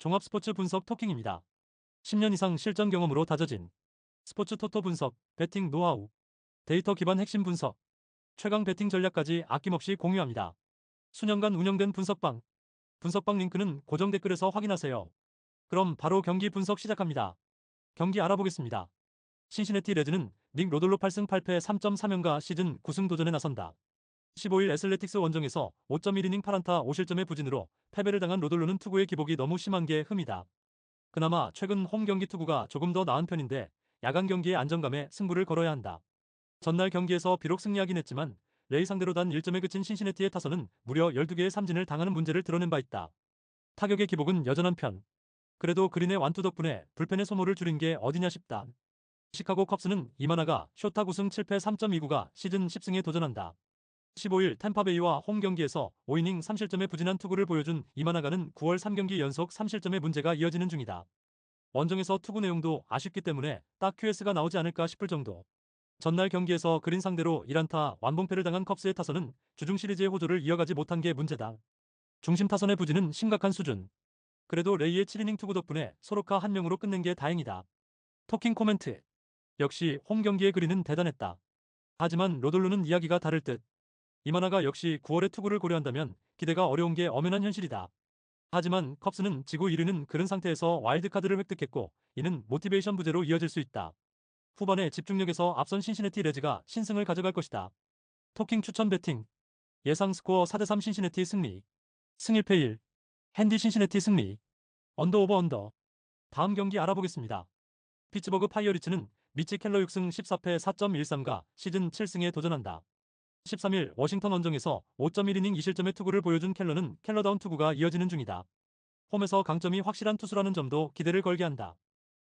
종합 스포츠 분석 토킹입니다. 10년 이상 실전 경험으로 다져진 스포츠 토토 분석, 배팅 노하우, 데이터 기반 핵심 분석, 최강 배팅 전략까지 아낌없이 공유합니다. 수년간 운영된 분석방, 분석방 링크는 고정 댓글에서 확인하세요. 그럼 바로 경기 분석 시작합니다. 경기 알아보겠습니다. 신시내티 레즈는 닉 로돌로 8승 8패 3.3연가 시즌 9승 도전에 나선다. 15일 애슬레틱스 원정에서 5.1이닝 8안타 5실점의 부진으로 패배를 당한 로돌로는 투구의 기복이 너무 심한 게 흠이다. 그나마 최근 홈 경기 투구가 조금 더 나은 편인데 야간 경기의 안정감에 승부를 걸어야 한다. 전날 경기에서 비록 승리하긴 했지만 레이 상대로 단 1점에 그친 신시내티의 타선은 무려 12개의 삼진을 당하는 문제를 드러낸 바 있다. 타격의 기복은 여전한 편. 그래도 그린의 완투 덕분에 불펜의 소모를 줄인 게 어디냐 싶다. 시카고 컵스는 이만하가 쇼타 9승 7패 3.29가 시즌 10승에 도전한다. 15일 템파베이와 홈 경기에서 5이닝 3실점의 부진한 투구를 보여준 이만하가는 9월 3경기 연속 3실점의 문제가 이어지는 중이다. 원정에서 투구 내용도 아쉽기 때문에 딱 QS가 나오지 않을까 싶을 정도. 전날 경기에서 그린 상대로 1안타 완봉패를 당한 컵스의 타선은 주중 시리즈의 호조를 이어가지 못한 게 문제다. 중심 타선의 부진은 심각한 수준. 그래도 레이의 7이닝 투구 덕분에 소로카 한 명으로 끝낸 게 다행이다. 토킹 코멘트. 역시 홈 경기의 그린은 대단했다. 하지만 로돌루는 이야기가 다를 듯. 이만하가 역시 9월의 투구를 고려한다면 기대가 어려운 게 엄연한 현실이다. 하지만 컵스는 지구 1위는 그런 상태에서 와일드카드를 획득했고 이는 모티베이션 부재로 이어질 수 있다. 후반에 집중력에서 앞선 신시내티 레즈가 신승을 가져갈 것이다. 토킹 추천 배팅 예상 스코어 4대3 신시내티 승리 승 1패 1 핸디 신시내티 승리 언더 오버 언더 다음 경기 알아보겠습니다. 피츠버그 파이어리츠는 미치 켈러 6승 14패 4.13가 시즌 7승에 도전한다. 13일 워싱턴 원정에서 5.1이닝 2실점의 투구를 보여준 켈러는 켈러다운 투구가 이어지는 중이다. 홈에서 강점이 확실한 투수라는 점도 기대를 걸게 한다.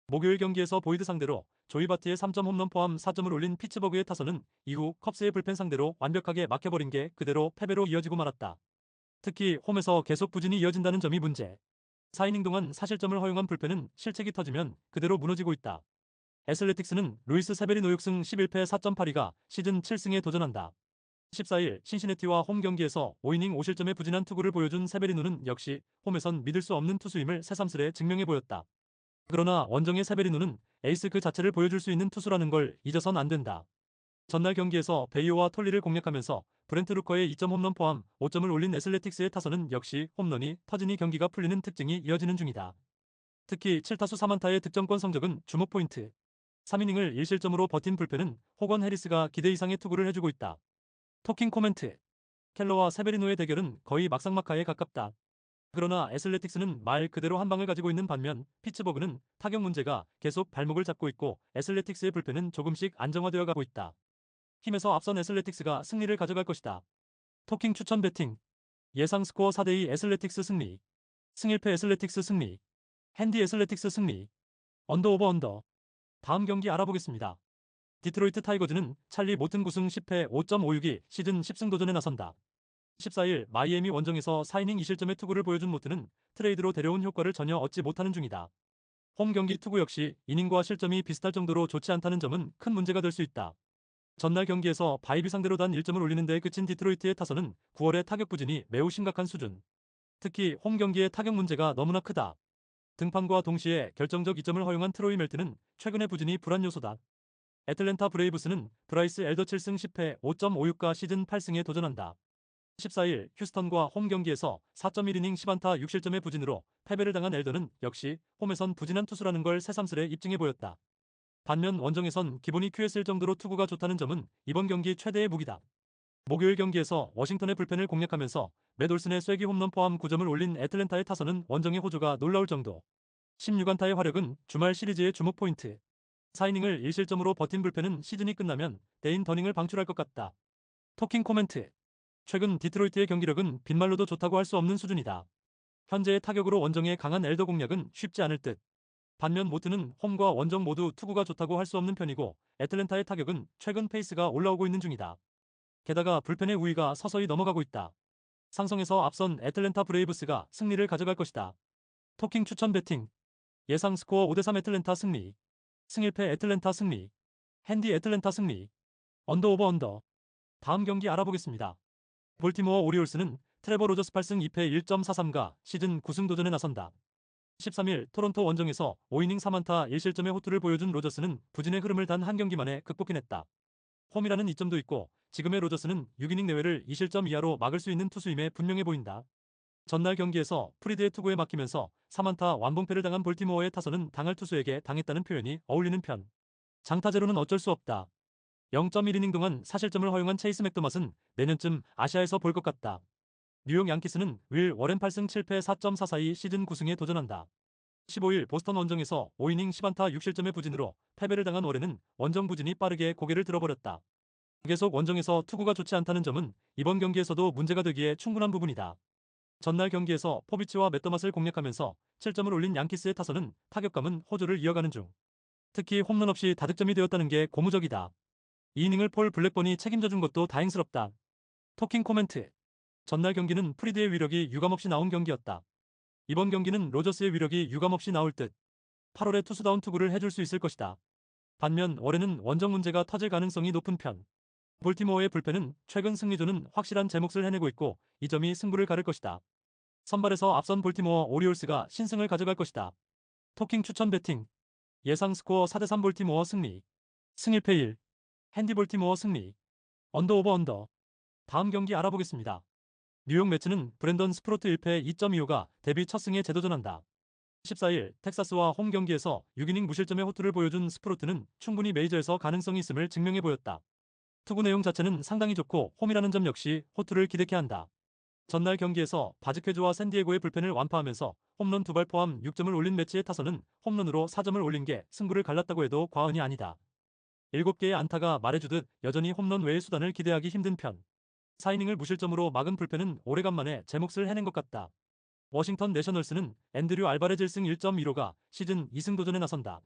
목요일 경기에서 보이드 상대로 조이 바트의 3점 홈런 포함 4점을 올린 피츠버그의 타선은 이후 컵스의 불펜 상대로 완벽하게 막혀버린 게 그대로 패배로 이어지고 말았다. 특히 홈에서 계속 부진이 이어진다는 점이 문제. 4이닝 동안 사실점을 허용한 불펜은 실책이 터지면 그대로 무너지고 있다. 애슬레틱스는 루이스 세베린 5육승 11패 4.82가 시즌 7승에 도전한다. 14일 신시내티와 홈 경기에서 5이닝 5실점의 부진한 투구를 보여준 세베리누는 역시 홈에선 믿을 수 없는 투수임을 새삼스레 증명해 보였다. 그러나 원정의 세베리누는 에이스 그 자체를 보여줄 수 있는 투수라는 걸 잊어선 안 된다. 전날 경기에서 베이오와 톨리를 공략하면서 브렌트 루커의 2점 홈런 포함 5점을 올린 애슬레틱스의 타선은 역시 홈런이 터지니 경기가 풀리는 특징이 이어지는 중이다. 특히 7타수 3안타의 득점권 성적은 주목 포인트. 3이닝을 1실점으로 버틴 불펜은 호건 해리스가 기대 이상의 투구를 해주고 있다. 토킹 코멘트. 켈러와 세베리노의 대결은 거의 막상막하에 가깝다. 그러나 애슬레틱스는 말 그대로 한 방을 가지고 있는 반면 피츠버그는 타격 문제가 계속 발목을 잡고 있고 애슬레틱스의 불펜은 조금씩 안정화되어 가고 있다. 힘에서 앞선 애슬레틱스가 승리를 가져갈 것이다. 토킹 추천 배팅. 예상 스코어 4대2 애슬레틱스 승리. 승 1패 애슬레틱스 승리. 핸디 애슬레틱스 승리. 언더 오버 언더. 다음 경기 알아보겠습니다. 디트로이트 타이거즈는 찰리 모튼 9승 10패 5.56이 시즌 10승 도전에 나선다. 14일 마이애미 원정에서 4이닝 2실점의 투구를 보여준 모트는 트레이드로 데려온 효과를 전혀 얻지 못하는 중이다. 홈 경기 투구 역시 이닝과 실점이 비슷할 정도로 좋지 않다는 점은 큰 문제가 될 수 있다. 전날 경기에서 바이비 상대로 단 1점을 올리는 데 그친 디트로이트의 타선은 9월의 타격 부진이 매우 심각한 수준. 특히 홈 경기의 타격 문제가 너무나 크다. 등판과 동시에 결정적 2점을 허용한 트로이 멜트는 최근의 부진이 불안 요소다. 애틀랜타 브레이브스는 브라이스 엘더 7승 10패 5.56가 시즌 8승에 도전한다. 14일 휴스턴과 홈 경기에서 4.1이닝 10안타 6실점의 부진으로 패배를 당한 엘더는 역시 홈에선 부진한 투수라는 걸 새삼스레 입증해 보였다. 반면 원정에선 기본이 QS일 정도로 투구가 좋다는 점은 이번 경기 최대의 무기다. 목요일 경기에서 워싱턴의 불펜을 공략하면서 매돌슨의 쐐기 홈런 포함 9점을 올린 애틀랜타의 타선은 원정의 호조가 놀라울 정도. 16안타의 화력은 주말 시리즈의 주목 포인트. 4이닝을 1실점으로 버틴 불펜은 시즌이 끝나면 대인 더닝을 방출할 것 같다. 토킹 코멘트. 최근 디트로이트의 경기력은 빈말로도 좋다고 할 수 없는 수준이다. 현재의 타격으로 원정의 강한 엘더 공략은 쉽지 않을 듯. 반면 모트는 홈과 원정 모두 투구가 좋다고 할 수 없는 편이고 애틀랜타의 타격은 최근 페이스가 올라오고 있는 중이다. 게다가 불펜의 우위가 서서히 넘어가고 있다. 상성에서 앞선 애틀랜타 브레이브스가 승리를 가져갈 것이다. 토킹 추천 배팅. 예상 스코어 5대3 애틀랜타 승리. 승1패 애틀랜타 승리. 핸디 애틀랜타 승리. 언더 오버 언더. 다음 경기 알아보겠습니다. 볼티모어 오리올스는 트레버 로저스 8승 2패 1.43가 시즌 9승 도전에 나선다. 13일 토론토 원정에서 5이닝 3안타 1실점의 호투를 보여준 로저스는 부진의 흐름을 단 한 경기 만에 극복해냈다. 홈이라는 이점도 있고 지금의 로저스는 6이닝 내외를 2실점 이하로 막을 수 있는 투수임에 분명해 보인다. 전날 경기에서 프리드의 투구에 막히면서 3안타 완봉패를 당한 볼티모어의 타선은 당할 투수에게 당했다는 표현이 어울리는 편. 장타제로는 어쩔 수 없다. 0.1이닝 동안 사실점을 허용한 체이스 맥도맛은 내년쯤 아시아에서 볼 것 같다. 뉴욕 양키스는 윌 워렌 8승 7패 4.442 시즌 9승에 도전한다. 15일 보스턴 원정에서 5이닝 10안타 6실점의 부진으로 패배를 당한 워렌은 원정 부진이 빠르게 고개를 들어버렸다. 계속 원정에서 투구가 좋지 않다는 점은 이번 경기에서도 문제가 되기에 충분한 부분이다. 전날 경기에서 포비치와 맷더맛을 공략하면서 7점을 올린 양키스의 타선은 타격감은 호조를 이어가는 중. 특히 홈런 없이 다득점이 되었다는 게 고무적이다. 이 이닝을 폴 블랙번이 책임져준 것도 다행스럽다. 토킹 코멘트. 전날 경기는 프리드의 위력이 유감없이 나온 경기였다. 이번 경기는 로저스의 위력이 유감없이 나올 듯 8월에 투수다운 투구를 해줄 수 있을 것이다. 반면 올해는 원정 문제가 터질 가능성이 높은 편. 볼티모어의 불펜은 최근 승리조는 확실한 제 몫을 해내고 있고 이 점이 승부를 가를 것이다. 선발에서 앞선 볼티모어 오리올스가 신승을 가져갈 것이다. 토킹 추천 배팅 예상 스코어 4대3 볼티모어 승리 승 1패 1 핸디 볼티모어 승리 언더 오버 언더 다음 경기 알아보겠습니다. 뉴욕 매츠는 브랜던 스프로트 1패 2.25가 데뷔 첫 승에 재도전한다. 14일 텍사스와 홈 경기에서 6이닝 무실점의 호투를 보여준 스프로트는 충분히 메이저에서 가능성이 있음을 증명해 보였다. 투구 내용 자체는 상당히 좋고 홈이라는 점 역시 호투를 기대케 한다. 전날 경기에서 바즈케조와 샌디에고의 불펜을 완파하면서 홈런 두 발 포함 6점을 올린 매치의 타선은 홈런으로 4점을 올린 게 승부를 갈랐다고 해도 과언이 아니다. 7개의 안타가 말해주듯 여전히 홈런 외의 수단을 기대하기 힘든 편. 4이닝을 무실점으로 막은 불펜은 오래간만에 제 몫을 해낸 것 같다. 워싱턴 내셔널스는 앤드류 알바레즈 1승 1.15가 시즌 2승 도전에 나선다.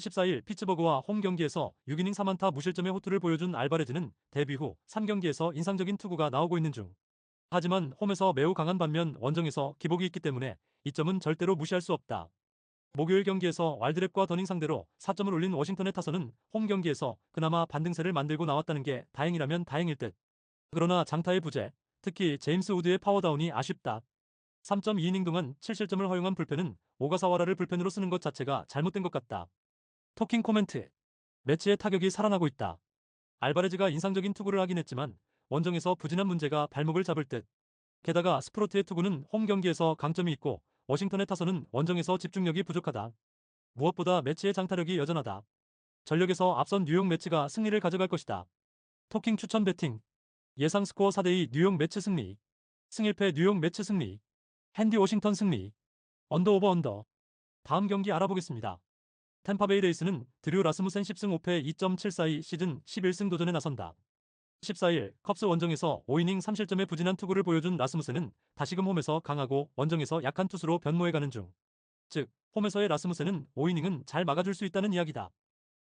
14일 피츠버그와 홈 경기에서 6이닝 3안타 무실점의 호투를 보여준 알바레즈는 데뷔 후 3경기에서 인상적인 투구가 나오고 있는 중. 하지만 홈에서 매우 강한 반면 원정에서 기복이 있기 때문에 이 점은 절대로 무시할 수 없다. 목요일 경기에서 왈드랩과 더닝 상대로 4점을 올린 워싱턴의 타선은 홈 경기에서 그나마 반등세를 만들고 나왔다는 게 다행이라면 다행일 듯. 그러나 장타의 부재, 특히 제임스 우드의 파워다운이 아쉽다. 3.2이닝 동안 7실점을 허용한 불펜은 오가사와라를 불펜으로 쓰는 것 자체가 잘못된 것 같다. 토킹 코멘트. 매치의 타격이 살아나고 있다. 알바레즈가 인상적인 투구를 하긴 했지만 원정에서 부진한 문제가 발목을 잡을 듯. 게다가 스프로트의 투구는 홈 경기에서 강점이 있고 워싱턴의 타선은 원정에서 집중력이 부족하다. 무엇보다 매치의 장타력이 여전하다. 전력에서 앞선 뉴욕 매치가 승리를 가져갈 것이다. 토킹 추천 배팅. 예상 스코어 4대2 뉴욕 매치 승리. 승1패 뉴욕 매치 승리. 핸디 워싱턴 승리. 언더 오버 언더. 다음 경기 알아보겠습니다. 템파베이 레이스는 드류 라스무센 10승 5패 2.742 시즌 11승 도전에 나선다. 14일 컵스 원정에서 5이닝 3실점의 부진한 투구를 보여준 라스무센은 다시금 홈에서 강하고 원정에서 약한 투수로 변모해가는 중. 즉, 홈에서의 라스무센은 5이닝은 잘 막아줄 수 있다는 이야기다.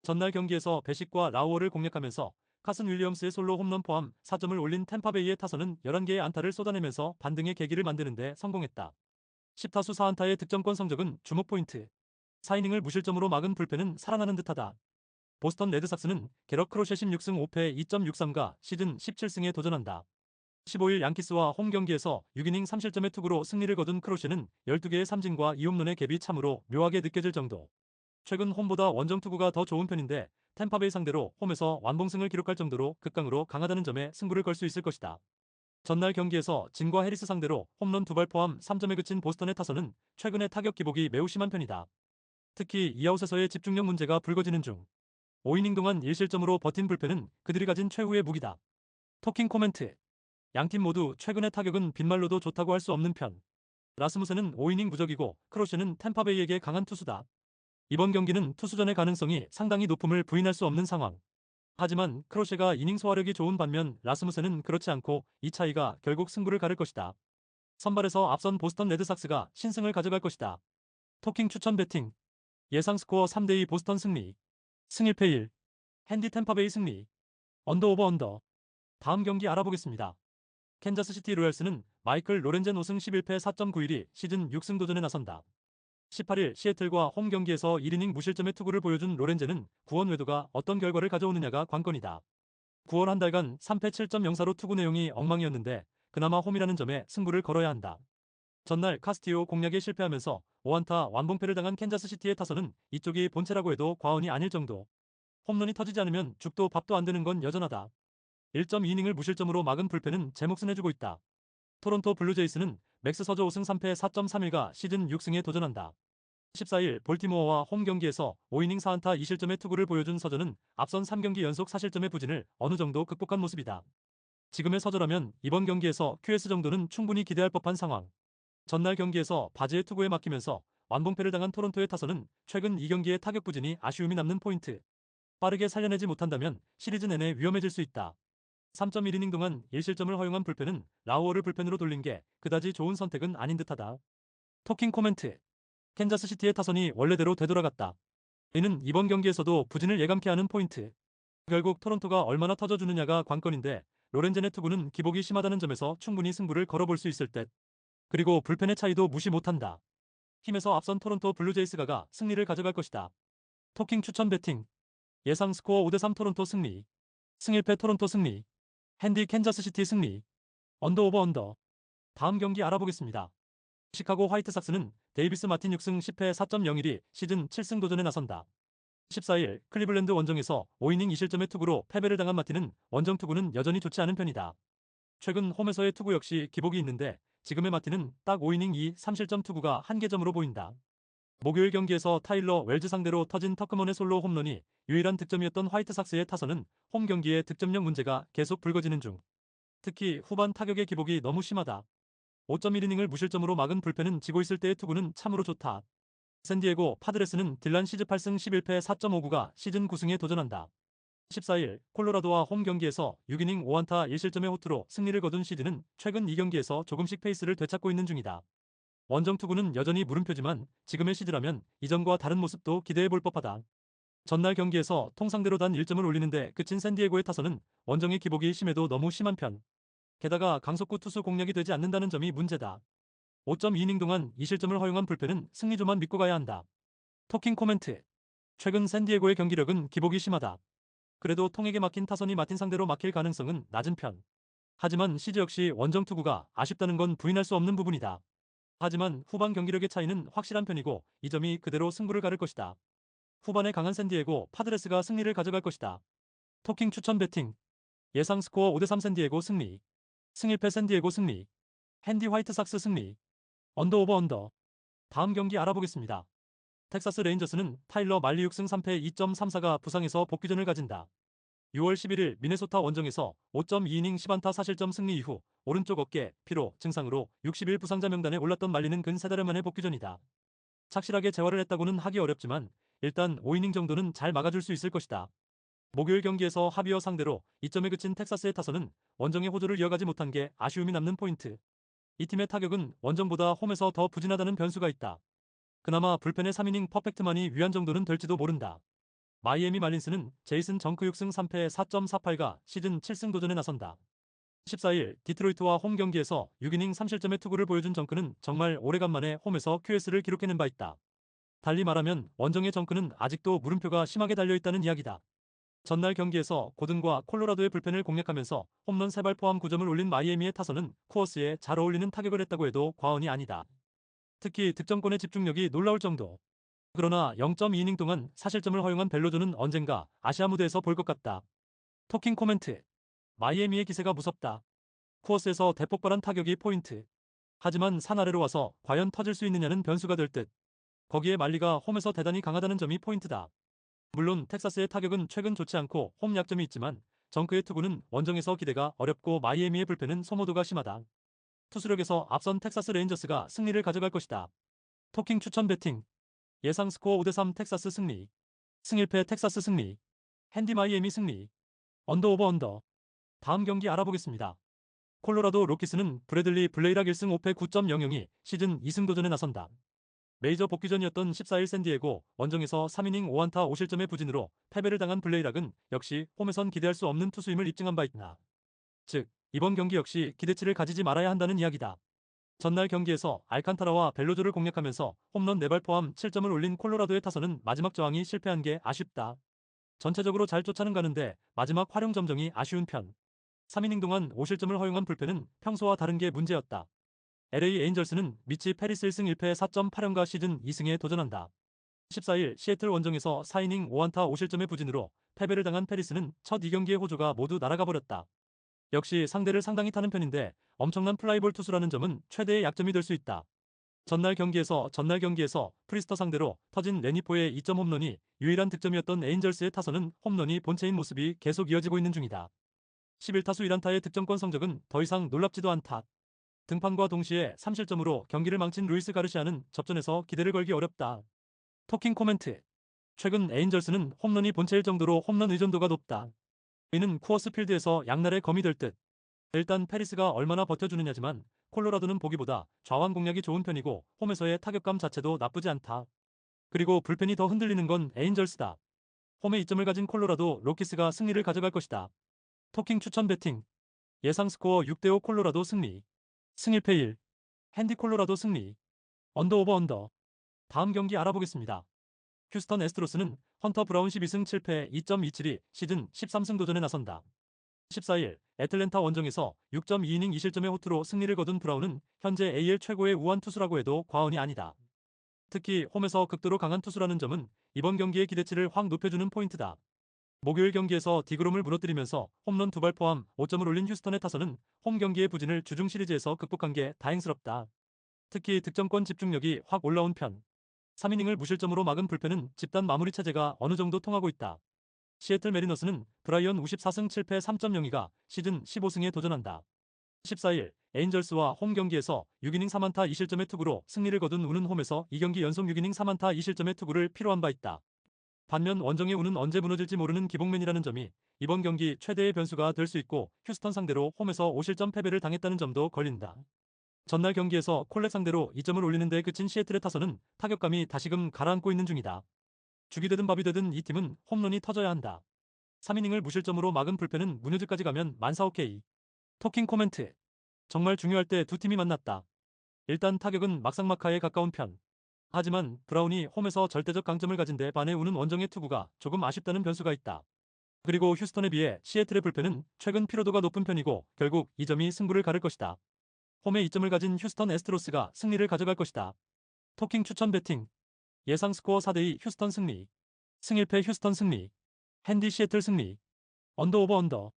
전날 경기에서 배식과 라우어를 공략하면서 카슨 윌리엄스의 솔로 홈런 포함 4점을 올린 템파베이의 타선은 11개의 안타를 쏟아내면서 반등의 계기를 만드는데 성공했다. 10타수 4안타의 득점권 성적은 주목 포인트. 4이닝을 무실점으로 막은 불펜은 살아나는 듯하다. 보스턴 레드삭스는 게럭 크로셰 16승 5패 2.63가 시즌 17승에 도전한다. 15일 양키스와 홈 경기에서 6이닝 3실점의 투구로 승리를 거둔 크로셰는 12개의 삼진과 2홈런의 갭이 참으로 묘하게 느껴질 정도. 최근 홈보다 원정 투구가 더 좋은 편인데 템파베이 상대로 홈에서 완봉승을 기록할 정도로 극강으로 강하다는 점에 승부를 걸 수 있을 것이다. 전날 경기에서 진과 해리스 상대로 홈런 두 발 포함 3점에 그친 보스턴의 타선은 최근의 타격 기복이 매우 심한 편이다. 특히 이아웃에서의 집중력 문제가 불거지는 중 5이닝 동안 1실점으로 버틴 불펜은 그들이 가진 최후의 무기다. 토킹 코멘트 양팀 모두 최근의 타격은 빈말로도 좋다고 할 수 없는 편. 라스무센은 5이닝 무적이고 크로시는 템파베이에게 강한 투수다. 이번 경기는 투수전의 가능성이 상당히 높음을 부인할 수 없는 상황. 하지만 크로셰가 이닝 소화력이 좋은 반면 라스무센은 그렇지 않고 이 차이가 결국 승부를 가를 것이다. 선발에서 앞선 보스턴 레드삭스가 신승을 가져갈 것이다. 토킹 추천 배팅 예상 스코어 3대2 보스턴 승리 승1패 1 핸디 템파베이 승리 언더 오버 언더 다음 경기 알아보겠습니다. 캔자스시티 로얄스는 마이클 로렌젠 5승 11패 4.91이 시즌 6승 도전에 나선다. 18일 시애틀과 홈 경기에서 1이닝 무실점의 투구를 보여준 로렌제는 구원 외도가 어떤 결과를 가져오느냐가 관건이다. 9월 한 달간 3패 7.04로 투구 내용이 엉망이었는데 그나마 홈이라는 점에 승부를 걸어야 한다. 전날 카스티오 공략에 실패하면서 5안타 완봉패를 당한 캔자스시티의 타선은 이쪽이 본체라고 해도 과언이 아닐 정도. 홈런이 터지지 않으면 죽도 밥도 안 되는 건 여전하다. 1.2이닝을 무실점으로 막은 불펜은 제 몫은 해주고 있다. 토론토 블루제이스는 맥스 서저 5승 3패 4.31가 시즌 6승에 도전한다. 14일 볼티모어와 홈 경기에서 5이닝 4안타 2실점의 투구를 보여준 서저는 앞선 3경기 연속 4실점의 부진을 어느 정도 극복한 모습이다. 지금의 서저라면 이번 경기에서 QS 정도는 충분히 기대할 법한 상황. 전날 경기에서 바지의 투구에 맡기면서 완봉패를 당한 토론토의 타선은 최근 2경기의 타격 부진이 아쉬움이 남는 포인트. 빠르게 살려내지 못한다면 시리즈 내내 위험해질 수 있다. 3.1이닝 동안 1실점을 허용한 불펜은 라우어를 불펜으로 돌린 게 그다지 좋은 선택은 아닌 듯하다. 토킹 코멘트. 캔자스시티의 타선이 원래대로 되돌아갔다. 이는 이번 경기에서도 부진을 예감케 하는 포인트. 결국 토론토가 얼마나 터져주느냐가 관건인데 로렌젠의 투구는 기복이 심하다는 점에서 충분히 승부를 걸어볼 수 있을 듯. 그리고 불펜의 차이도 무시 못한다. 힘에서 앞선 토론토 블루제이스가가 승리를 가져갈 것이다. 토킹 추천 배팅. 예상 스코어 5대3 토론토 승리. 승일패 토론토 승리. 핸디 캔자스시티 승리. 언더 오버 언더. 다음 경기 알아보겠습니다. 시카고 화이트삭스는 데이비스 마틴 6승 10패 4.01이 시즌 7승 도전에 나선다. 14일 클리블랜드 원정에서 5이닝 2실점의 투구로 패배를 당한 마틴은 원정 투구는 여전히 좋지 않은 편이다. 최근 홈에서의 투구 역시 기복이 있는데 지금의 마틴은 딱 5이닝 2 3실점 투구가 한계점으로 보인다. 목요일 경기에서 타일러 웰즈 상대로 터진 터크먼의 솔로 홈런이 유일한 득점이었던 화이트삭스의 타선은 홈 경기의 득점력 문제가 계속 불거지는 중. 특히 후반 타격의 기복이 너무 심하다. 5.1이닝을 무실점으로 막은 불펜은 지고 있을 때의 투구는 참으로 좋다. 샌디에고 파드레스는 딜란 시즈 8승 11패 4.59가 시즌 9승에 도전한다. 14일 콜로라도와 홈 경기에서 6이닝 5안타 1실점의 호투로 승리를 거둔 시즈는 최근 2경기에서 조금씩 페이스를 되찾고 있는 중이다. 원정 투구는 여전히 물음표지만 지금의 시즈라면 이전과 다른 모습도 기대해 볼 법하다. 전날 경기에서 통상대로 단 1점을 올리는데 그친 샌디에고의 타선은 원정의 기복이 심해도 너무 심한 편. 게다가 강속구 투수 공략이 되지 않는다는 점이 문제다. 5.2이닝 동안 2실점을 허용한 불펜은 승리조만 믿고 가야 한다. 토킹 코멘트. 최근 샌디에고의 경기력은 기복이 심하다. 그래도 통에게 막힌 타선이 마틴 상대로 막힐 가능성은 낮은 편. 하지만 시즈 역시 원정 투구가 아쉽다는 건 부인할 수 없는 부분이다. 하지만 후반 경기력의 차이는 확실한 편이고 이 점이 그대로 승부를 가를 것이다. 후반에 강한 샌디에고 파드레스가 승리를 가져갈 것이다. 토킹 추천 배팅. 예상 스코어 5대3 샌디에고 승리. 승일패 샌디에고 승리. 핸디 화이트삭스 승리. 언더 오버 언더. 다음 경기 알아보겠습니다. 텍사스 레인저스는 타일러 말리 6승 3패 2.34가 부상에서 복귀전을 가진다. 6월 11일 미네소타 원정에서 5.2이닝 10안타 4실점 승리 이후 오른쪽 어깨, 피로, 증상으로 60일 부상자 명단에 올랐던 말리는 근세달 만의 복귀전이다. 착실하게 재활을 했다고는 하기 어렵지만 일단 5이닝 정도는 잘 막아줄 수 있을 것이다. 목요일 경기에서 하비어 상대로 2점에 그친 텍사스의 타선은 원정의 호조를 이어가지 못한 게 아쉬움이 남는 포인트. 이 팀의 타격은 원정보다 홈에서 더 부진하다는 변수가 있다. 그나마 불펜의 3이닝 퍼펙트만이 위한 정도는 될지도 모른다. 마이애미 말린스는 제이슨 정크 6승 3패 4.48가 시즌 7승 도전에 나선다. 14일 디트로이트와 홈 경기에서 6이닝 3실점의 투구를 보여준 정크는 정말 오래간만에 홈에서 QS를 기록해낸 바 있다. 달리 말하면 원정의 정크는 아직도 물음표가 심하게 달려있다는 이야기다. 전날 경기에서 고든과 콜로라도의 불펜을 공략하면서 홈런 3발 포함 9점을 올린 마이애미의 타선은 코어스에 잘 어울리는 타격을 했다고 해도 과언이 아니다. 특히 득점권의 집중력이 놀라울 정도. 그러나 0.2이닝 동안 사실점을 허용한 벨로조는 언젠가 아시아 무대에서 볼 것 같다. 토킹 코멘트. 마이애미의 기세가 무섭다. 코어스에서 대폭발한 타격이 포인트. 하지만 산 아래로 와서 과연 터질 수 있느냐는 변수가 될 듯. 거기에 말리가 홈에서 대단히 강하다는 점이 포인트다. 물론 텍사스의 타격은 최근 좋지 않고 홈 약점이 있지만 정크의 투구는 원정에서 기대가 어렵고 마이애미의 불펜은 소모도가 심하다. 투수력에서 앞선 텍사스 레인저스가 승리를 가져갈 것이다. 토킹 추천 배팅. 예상 스코어 5대3 텍사스 승리. 승일패 텍사스 승리. 핸디 마이애미 승리. 언더 오버 언더. 다음 경기 알아보겠습니다. 콜로라도 로키스는 브래들리 블레이락 1승 5패 9.00이 시즌 2승 도전에 나선다. 메이저 복귀전이었던 14일 샌디에고 원정에서 3이닝 5안타 5실점의 부진으로 패배를 당한 블레이락은 역시 홈에선 기대할 수 없는 투수임을 입증한 바 있다. 즉 이번 경기 역시 기대치를 가지지 말아야 한다는 이야기다. 전날 경기에서 알칸타라와 벨로조를 공략하면서 홈런 4발 포함 7점을 올린 콜로라도의 타선은 마지막 저항이 실패한 게 아쉽다. 전체적으로 잘 쫓아는 가는데 마지막 활용 점정이 아쉬운 편. 3이닝 동안 5실점을 허용한 불펜은 평소와 다른 게 문제였다. LA 에인절스는 미치 페리스 1승 1패 4.8연가 시즌 2승에 도전한다. 14일 시애틀 원정에서 4이닝 5안타 5실점의 부진으로 패배를 당한 페리스는 첫 2경기의 호조가 모두 날아가 버렸다. 역시 상대를 상당히 타는 편인데 엄청난 플라이볼 투수라는 점은 최대의 약점이 될 수 있다. 전날 경기에서 전날 경기에서 프리스터 상대로 터진 레니포의 2점 홈런이 유일한 득점이었던 에인절스의 타선은 홈런이 본체인 모습이 계속 이어지고 있는 중이다. 11타수 1안타의 득점권 성적은 더 이상 놀랍지도 않다. 등판과 동시에 3실점으로 경기를 망친 루이스 가르시아는 접전에서 기대를 걸기 어렵다. 토킹 코멘트 최근 에인절스는 홈런이 본체일 정도로 홈런 의존도가 높다. 이는 쿠어스 필드에서 양날의 검이 될 듯. 일단 페리스가 얼마나 버텨주느냐지만 콜로라도는 보기보다 좌완 공략이 좋은 편이고 홈에서의 타격감 자체도 나쁘지 않다. 그리고 불펜이 더 흔들리는 건 에인절스다. 홈에 이점을 가진 콜로라도 로키스가 승리를 가져갈 것이다. 토킹 추천 배팅 예상 스코어 6대5 콜로라도 승리 승일패 1 핸디 콜로라도 승리 언더 오버 언더 다음 경기 알아보겠습니다. 휴스턴 에스트로스는 헌터 브라운 12승 7패 2.27이 시즌 13승 도전에 나선다. 14일 애틀랜타 원정에서 6.2이닝 2실점의 호투로 승리를 거둔 브라운은 현재 AL 최고의 우완 투수라고 해도 과언이 아니다. 특히 홈에서 극도로 강한 투수라는 점은 이번 경기의 기대치를 확 높여주는 포인트다. 목요일 경기에서 디그롬을 무너뜨리면서 홈런 두 발 포함 5점을 올린 휴스턴의 타선은 홈 경기의 부진을 주중 시리즈에서 극복한 게 다행스럽다. 특히 득점권 집중력이 확 올라온 편. 3이닝을 무실점으로 막은 불펜은 집단 마무리 체제가 어느 정도 통하고 있다. 시애틀 메리너스는 브라이언 54승 7패 3.02가 시즌 15승에 도전한다. 14일 에인절스와 홈 경기에서 6이닝 3안타 2실점의 투구로 승리를 거둔 우는 홈에서 2경기 연속 6이닝 3안타 2실점의 투구를 필요한 바 있다. 반면 원정의 우는 언제 무너질지 모르는 기복맨이라는 점이 이번 경기 최대의 변수가 될 수 있고 휴스턴 상대로 홈에서 5실점 패배를 당했다는 점도 걸린다. 전날 경기에서 콜렉 상대로 2점을 올리는 데 그친 시애틀의 타선은 타격감이 다시금 가라앉고 있는 중이다. 죽이 되든 밥이 되든 이 팀은 홈런이 터져야 한다. 3이닝을 무실점으로 막은 불펜은 문효즈까지 가면 만사 오케이. 토킹 코멘트. 정말 중요할 때 두 팀이 만났다. 일단 타격은 막상막하에 가까운 편. 하지만 브라운이 홈에서 절대적 강점을 가진 데 반해 우는 원정의 투구가 조금 아쉽다는 변수가 있다. 그리고 휴스턴에 비해 시애틀의 불펜은 최근 피로도가 높은 편이고 결국 이 점이 승부를 가를 것이다. 홈에 이점을 가진 휴스턴 에스트로스가 승리를 가져갈 것이다. 토킹 추천 배팅 예상 스코어 4대2 휴스턴 승리. 승일패 휴스턴 승리. 핸디 시애틀 승리. 언더 오버 언더.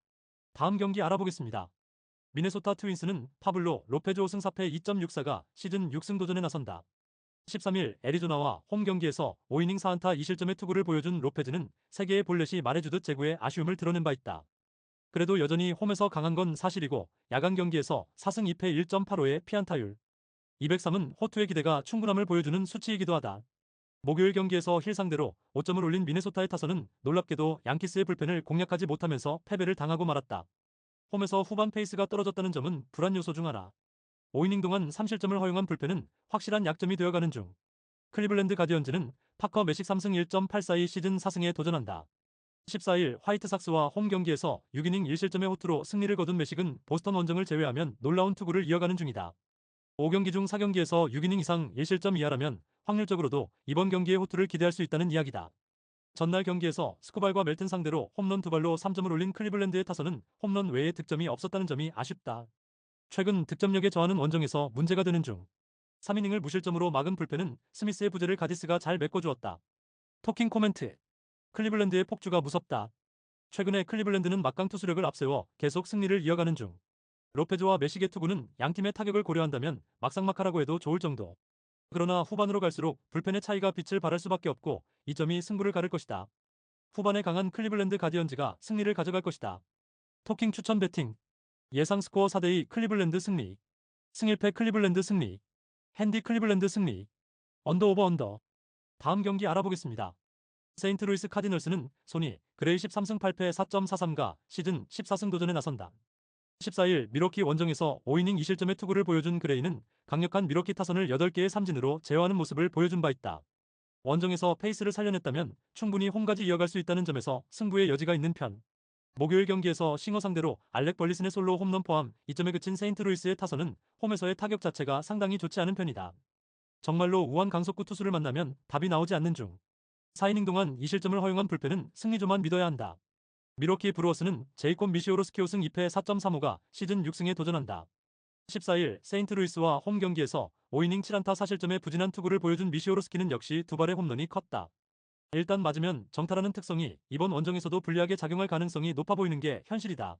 다음 경기 알아보겠습니다. 미네소타 트윈스는 파블로 로페즈 5승 4패 2.64가 시즌 6승 도전에 나선다. 13일 애리조나와 홈 경기에서 5이닝 4안타 2실점의 투구를 보여준 로페즈는 세계의 볼넷이 말해주듯 제구의 아쉬움을 드러낸 바 있다. 그래도 여전히 홈에서 강한 건 사실이고 야간 경기에서 4승 2패 1.85의 피안타율 203은 호투의 기대가 충분함을 보여주는 수치이기도 하다. 목요일 경기에서 힐 상대로 5점을 올린 미네소타의 타선은 놀랍게도 양키스의 불펜을 공략하지 못하면서 패배를 당하고 말았다. 홈에서 후반 페이스가 떨어졌다는 점은 불안 요소 중 하나. 5이닝 동안 3실점을 허용한 불펜은 확실한 약점이 되어가는 중. 클리블랜드 가디언즈는 파커 매식 3승 1.842 시즌 4승에 도전한다. 14일 화이트삭스와 홈 경기에서 6이닝 1실점의 호투로 승리를 거둔 매식은 보스턴 원정을 제외하면 놀라운 투구를 이어가는 중이다. 5경기 중 4경기에서 6이닝 이상 1실점 이하라면 확률적으로도 이번 경기의 호투를 기대할 수 있다는 이야기다. 전날 경기에서 스코발과 멜튼 상대로 홈런 두 발로 3점을 올린 클리블랜드의 타선은 홈런 외에 득점이 없었다는 점이 아쉽다. 최근 득점력에 저하는 원정에서 문제가 되는 중 3이닝을 무실점으로 막은 불펜은 스미스의 부재를 가디스가 잘 메꿔주었다. 토킹 코멘트 클리블랜드의 폭주가 무섭다. 최근에 클리블랜드는 막강 투수력을 앞세워 계속 승리를 이어가는 중. 로페즈와 메시게 투구는 양팀의 타격을 고려한다면 막상막하라고 해도 좋을 정도. 그러나 후반으로 갈수록 불펜의 차이가 빛을 발할 수밖에 없고 이 점이 승부를 가를 것이다. 후반에 강한 클리블랜드 가디언즈가 승리를 가져갈 것이다. 토킹 추천 배팅 예상 스코어 4대2 클리블랜드 승리 승일패 클리블랜드 승리 핸디 클리블랜드 승리 언더 오버 언더 다음 경기 알아보겠습니다. 세인트루이스 카디널스는 소니 그레이 13승 8패 4.43가 시즌 14승 도전에 나선다. 14일 미러키 원정에서 5이닝 2실점의 투구를 보여준 그레이는 강력한 미러키 타선을 8개의 삼진으로 제어하는 모습을 보여준 바 있다. 원정에서 페이스를 살려냈다면 충분히 홈까지 이어갈 수 있다는 점에서 승부의 여지가 있는 편. 목요일 경기에서 싱어 상대로 알렉 벌리슨의 솔로 홈런 포함 2점에 그친 세인트루이스의 타선은 홈에서의 타격 자체가 상당히 좋지 않은 편이다. 정말로 우한 강속구 투수를 만나면 답이 나오지 않는 중. 4이닝 동안 2실점을 허용한 불펜은 승리조만 믿어야 한다. 미로키 브루어스는 제이콥 미시오로스키 5승 2패 4.35가 시즌 6승에 도전한다. 14일 세인트루이스와 홈 경기에서 5이닝 7안타 사실점의 부진한 투구를 보여준 미시오로스키는 역시 두 발의 홈런이 컸다. 일단 맞으면 정타라는 특성이 이번 원정에서도 불리하게 작용할 가능성이 높아 보이는 게 현실이다.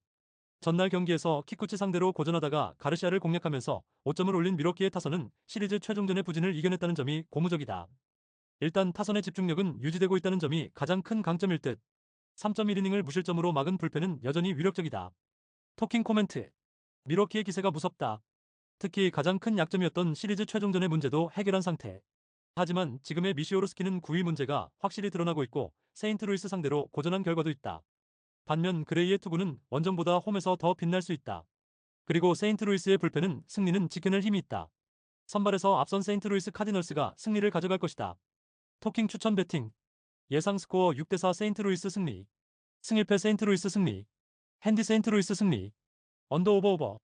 전날 경기에서 키쿠치 상대로 고전하다가 가르시아를 공략하면서 5점을 올린 미러키의 타선은 시리즈 최종전의 부진을 이겨냈다는 점이 고무적이다. 일단 타선의 집중력은 유지되고 있다는 점이 가장 큰 강점일 듯 3.1이닝을 무실점으로 막은 불펜은 여전히 위력적이다. 토킹 코멘트 미러키의 기세가 무섭다. 특히 가장 큰 약점이었던 시리즈 최종전의 문제도 해결한 상태. 하지만 지금의 미시오르스키는 구위 문제가 확실히 드러나고 있고 세인트루이스 상대로 고전한 결과도 있다. 반면 그레이의 투구는 원정보다 홈에서 더 빛날 수 있다. 그리고 세인트루이스의 불펜은 승리는 지켜낼 힘이 있다. 선발에서 앞선 세인트루이스 카디널스가 승리를 가져갈 것이다. 토킹 추천 배팅 예상 스코어 6대4 세인트루이스 승리 승일패 세인트루이스 승리 핸디 세인트루이스 승리 언더 오버 오버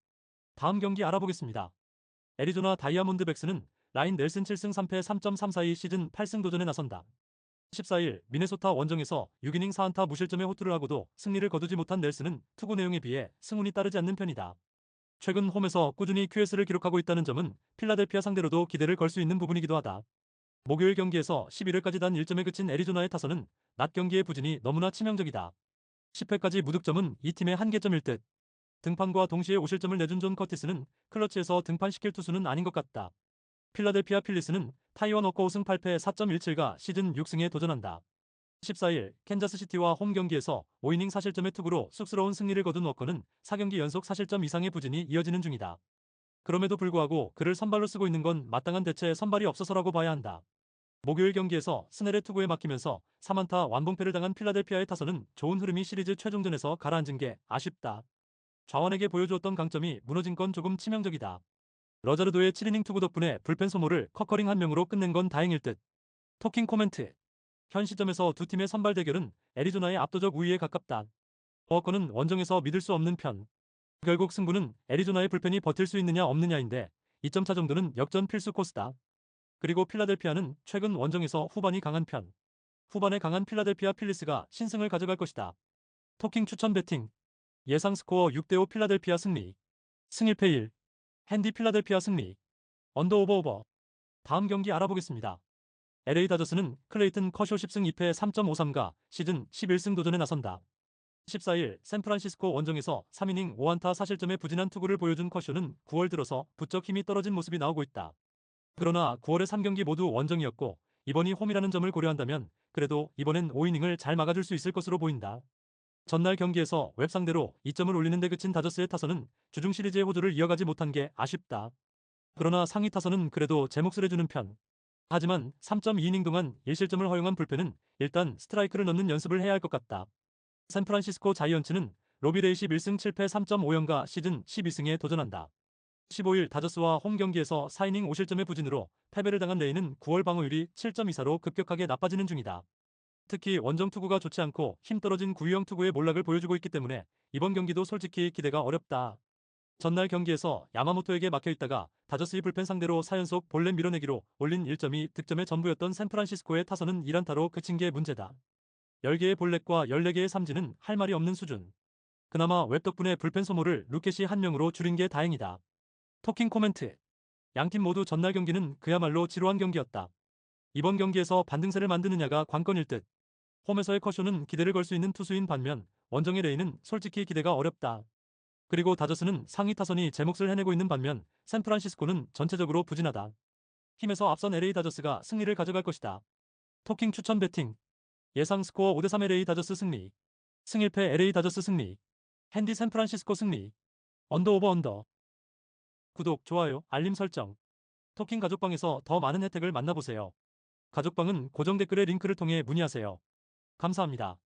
다음 경기 알아보겠습니다. 애리조나 다이아몬드백스는 라인 넬슨 7승 3패 3.342 시즌 8승 도전에 나선다. 14일 미네소타 원정에서 6이닝 4안타 무실점의 호투를 하고도 승리를 거두지 못한 넬슨은 투구 내용에 비해 승운이 따르지 않는 편이다. 최근 홈에서 꾸준히 QS를 기록하고 있다는 점은 필라델피아 상대로도 기대를 걸 수 있는 부분이기도 하다. 목요일 경기에서 11회까지 단 1점에 그친 애리조나의 타선은 낮 경기의 부진이 너무나 치명적이다. 10회까지 무득점은 이 팀의 한계점일 듯. 등판과 동시에 5실점을 내준 존 커티스는 클러치에서 등판시킬 투수는 아닌 것 같다. 필라델피아 필리스는 타이원 워커 우승 8패 4.17가 시즌 6승에 도전한다. 14일 캔자스시티와 홈 경기에서 5이닝 사실점의 투구로 쑥스러운 승리를 거둔 워커는 4경기 연속 사실점 이상의 부진이 이어지는 중이다. 그럼에도 불구하고 그를 선발로 쓰고 있는 건 마땅한 대체 선발이 없어서라고 봐야 한다. 목요일 경기에서 스넬의 투구에 막히면서 3안타 완봉패를 당한 필라델피아의 타선은 좋은 흐름이 시리즈 최종전에서 가라앉은 게 아쉽다. 좌원에게 보여주었던 강점이 무너진 건 조금 치명적이다. 러자르도의 7이닝 투구 덕분에 불펜 소모를 커커링 한 명으로 끝낸 건 다행일 듯. 토킹 코멘트. 현 시점에서 두 팀의 선발 대결은 애리조나의 압도적 우위에 가깝다. 버커는 원정에서 믿을 수 없는 편. 결국 승부는 애리조나의 불펜이 버틸 수 있느냐 없느냐인데 2점 차 정도는 역전 필수 코스다. 그리고 필라델피아는 최근 원정에서 후반이 강한 편. 후반에 강한 필라델피아 필리스가 신승을 가져갈 것이다. 토킹 추천 배팅. 예상 스코어 6대5 필라델피아 승리. 승일패 1. 핸디 필라델피아 승리. 언더 오버 오버. 다음 경기 알아보겠습니다. LA 다저스는 클레이튼 커쇼 10승 2패 3.53가 시즌 11승 도전에 나선다. 14일 샌프란시스코 원정에서 3이닝 5안타 사실점의 부진한 투구를 보여준 커쇼는 9월 들어서 부쩍 힘이 떨어진 모습이 나오고 있다. 그러나 9월의 3경기 모두 원정이었고 이번이 홈이라는 점을 고려한다면 그래도 이번엔 5이닝을 잘 막아줄 수 있을 것으로 보인다. 전날 경기에서 웹 상대로 2점을 올리는 데 그친 다저스의 타선은 주중 시리즈의 호조를 이어가지 못한 게 아쉽다. 그러나 상위 타선은 그래도 제 몫을 해주는 편. 하지만 3.2이닝 동안 1실점을 허용한 불펜은 일단 스트라이크를 넣는 연습을 해야 할 것 같다. 샌프란시스코 자이언츠는 로비레이시 1승 7패 3.5연가 시즌 12승에 도전한다. 15일 다저스와 홈 경기에서 4이닝 5실점의 부진으로 패배를 당한 레이는 9월 방어율이 7.24로 급격하게 나빠지는 중이다. 특히 원정 투구가 좋지 않고 힘 떨어진 구위형 투구의 몰락을 보여주고 있기 때문에 이번 경기도 솔직히 기대가 어렵다. 전날 경기에서 야마모토에게 막혀있다가 다저스의 불펜 상대로 4연속 볼넷 밀어내기로 올린 1점이 득점의 전부였던 샌프란시스코의 타선은 1안타로 그친 게 문제다. 10개의 볼넷과 14개의 삼진은 할 말이 없는 수준. 그나마 웹 덕분에 불펜 소모를 루켓이 한 명으로 줄인 게 다행이다. 토킹 코멘트. 양팀 모두 전날 경기는 그야말로 지루한 경기였다. 이번 경기에서 반등세를 만드느냐가 관건일 듯. 홈에서의 커쇼는 기대를 걸 수 있는 투수인 반면 원정의 레이는 솔직히 기대가 어렵다. 그리고 다저스는 상위 타선이 제 몫을 해내고 있는 반면 샌프란시스코는 전체적으로 부진하다. 힘에서 앞선 LA 다저스가 승리를 가져갈 것이다. 토킹 추천 배팅. 예상 스코어 5대3 LA 다저스 승리. 승일패 LA 다저스 승리. 핸디 샌프란시스코 승리. 언더 오버 언더. 구독, 좋아요, 알림 설정. 토킹 가족방에서 더 많은 혜택을 만나보세요. 가족방은 고정 댓글의 링크를 통해 문의하세요. 감사합니다.